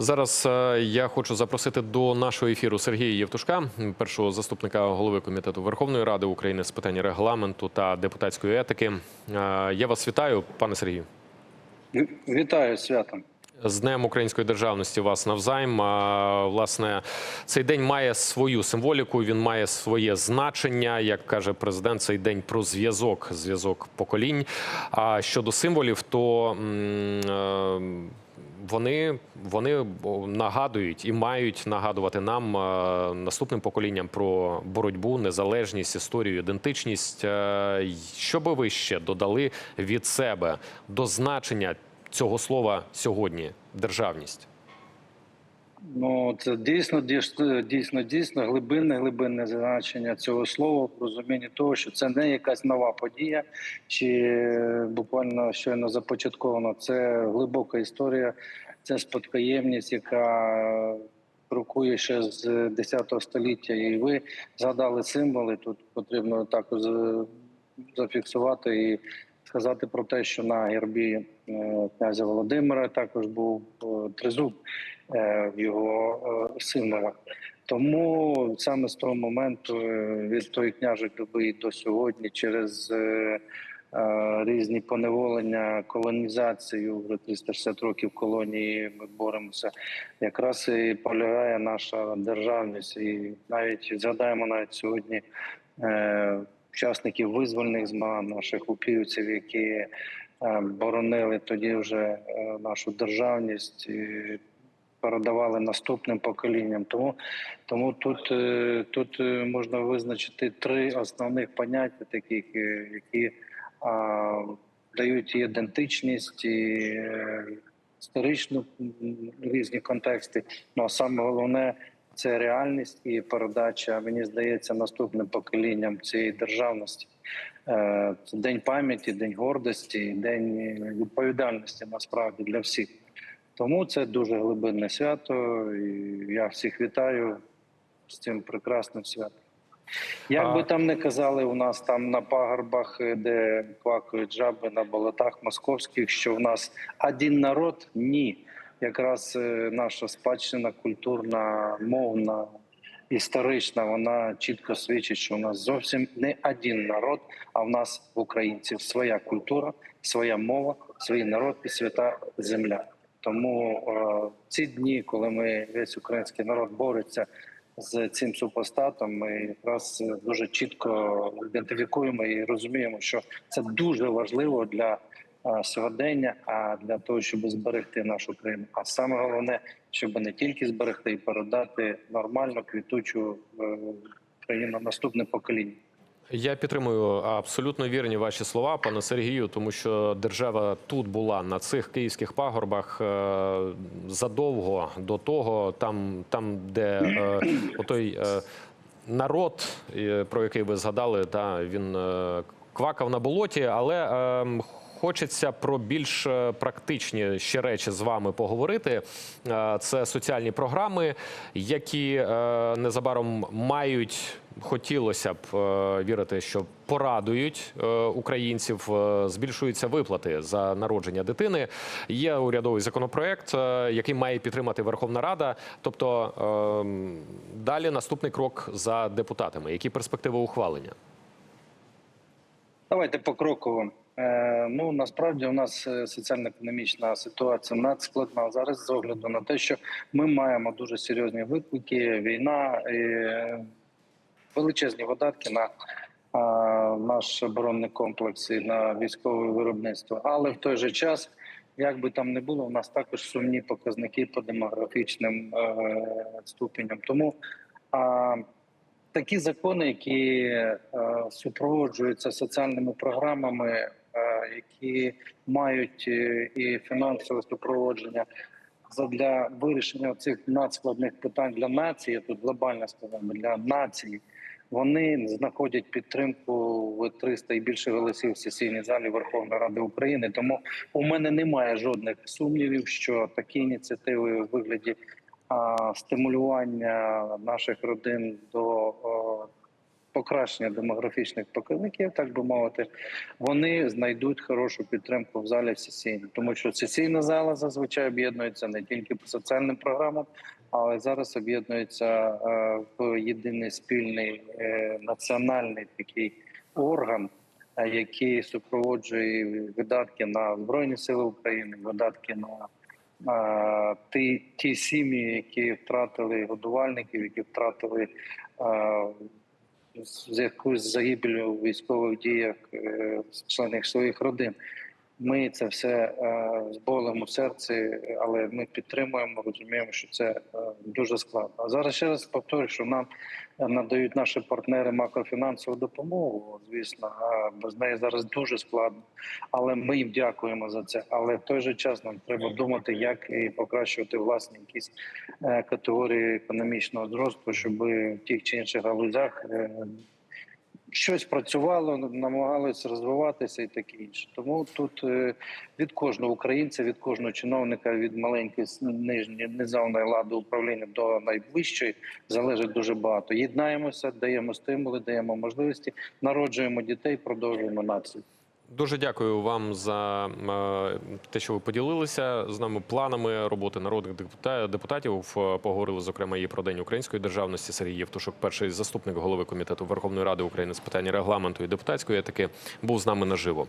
Зараз е, я хочу запросити до нашого ефіру Сергія Євтушка, першого заступника голови комітету Верховної Ради України з питань регламенту та депутатської етики. Е, Я вас вітаю, пане Сергію. Вітаю святом. З Днем української державності вас навзаєм. А, Власне, цей день має свою символіку. Він має своє значення. Як каже президент, цей день про зв'язок, зв'язок поколінь. А щодо символів, то м, е, вони, вони нагадують і мають нагадувати нам е, наступним поколінням про боротьбу, незалежність, історію, ідентичність. Е, Що би ви ще додали від себе до значення цього слова сьогодні державність? Ну це дійсно дійсно дійсно глибинне глибинне значення цього слова в розумінні того, що це не якась нова подія, чи буквально щойно започатковано. Це глибока історія, це спадкоємність, яка крокує ще з 10 століття. І ви згадали символи. Тут потрібно також зафіксувати і сказати про те, що на гербі е, князя Володимира також був е, тризуб в його е. Тому саме з того моменту е, від тої княжої доби до сьогодні, через е, е, різні поневолення, колонізацію вже 360 років колонії, ми боремося. Якраз і полягає наша державність, і навіть згадаємо навіть сьогодні. Е, Учасників визвольних змагань наших упівців, які е, боронили тоді вже е, нашу державність, передавали наступним поколінням. Тому, тому тут, е, тут е, можна визначити три основних поняття, таких, е, які а, дають і ідентичність, і історичну різні контексти. Ну а саме головне це реальність і передача, мені здається, наступним поколінням цієї державності. Це день пам'яті, день гордості, день відповідальності насправді для всіх. Тому це дуже глибинне свято. І я всіх вітаю з цим прекрасним святом. Як би там не казали, у нас там на пагорбах, де квакають жаби на болотах московських, що в нас один народ, ні. Якраз е, наша спадщина культурна, мовна, історична, вона чітко свідчить, що у нас зовсім не один народ, а в нас в українців своя культура, своя мова, свій народ і свята земля. Тому е, ці дні, коли ми весь український народ бореться з цим супостатом, ми якраз е, дуже чітко ідентифікуємо і розуміємо, що це дуже важливо для е, сьогодення, а для того, щоб зберегти нашу країну. А саме головне, щоб не тільки зберегти і передати нормальну квітучу країну наступне покоління. Я підтримую абсолютно вірні ваші слова, пане Сергію, тому що держава тут була на цих київських пагорбах е, задовго до того, там, там де е, отой е, народ, про який ви згадали, та він квакав на болоті, але. Хочеться про більш практичні ще речі з вами поговорити. Це соціальні програми, які незабаром мають хотілося б е, вірити, що порадують е, українців. Е, Збільшуються виплати за народження дитини. Є урядовий законопроект, який має підтримати Верховна Рада. Тобто е, далі наступний крок за депутатами. Які перспективи ухвалення? Давайте покроково. Е, ну насправді у нас соціально-економічна ситуація надскладна зараз з огляду на те, що ми маємо дуже серйозні виклики: війна, величезні видатки на наш оборонний комплекс і на військове виробництво. Але в той же час, як би там не було, у нас також сумні показники по демографічним е, ступеням. Тому такі закони, які е, супроводжуються соціальними програмами, е, які мають і фінансове супроводження для вирішення цих надскладних питань для нації, тут глобальна сказано, для нації, вони знаходять підтримку в 300 і більше голосів в сесійній залі Верховної Ради України. Тому у мене немає жодних сумнівів, що такі ініціативи у вигляді а, стимулювання наших родин до о, покращення демографічних показників, так би мовити, вони знайдуть хорошу підтримку в залі сесійній, тому що сесійна зала зазвичай об'єднується не тільки по соціальним програмам, але зараз об'єднується е, в єдиний спільний е, національний такий орган, е, який супроводжує видатки на збройні сили України, видатки на ті, ті сім'ї, які втратили годувальників, які втратили з загибелью у військових діях членів своїх родин. Ми це все е, з болем у серці, але ми підтримуємо, розуміємо, що це е, дуже складно. А зараз ще раз повторюю, що нам е, надають наші партнери макрофінансову допомогу. Звісно, без неї зараз дуже складно. Але ми їм дякуємо за це. Але в той же час нам треба думати, як і покращувати власні якісь категорії економічного зросту, щоб в тих чи інших галузях щось працювало, намагалися розвиватися і таке інше. Тому тут е, від кожного українця, від кожного чиновника, від маленької нижньої низовної ладу управління до найвищої залежить дуже багато. Єднаємося, даємо стимули, даємо можливості, народжуємо дітей, продовжуємо націю. Дуже дякую вам за е, те, що ви поділилися з нами планами роботи народних депута- депутатів. Е, Поговорили зокрема і про день української державності. Сергій Євтушок, перший заступник голови комітету Верховної Ради України з питань регламенту і депутатської етики, був з нами наживо.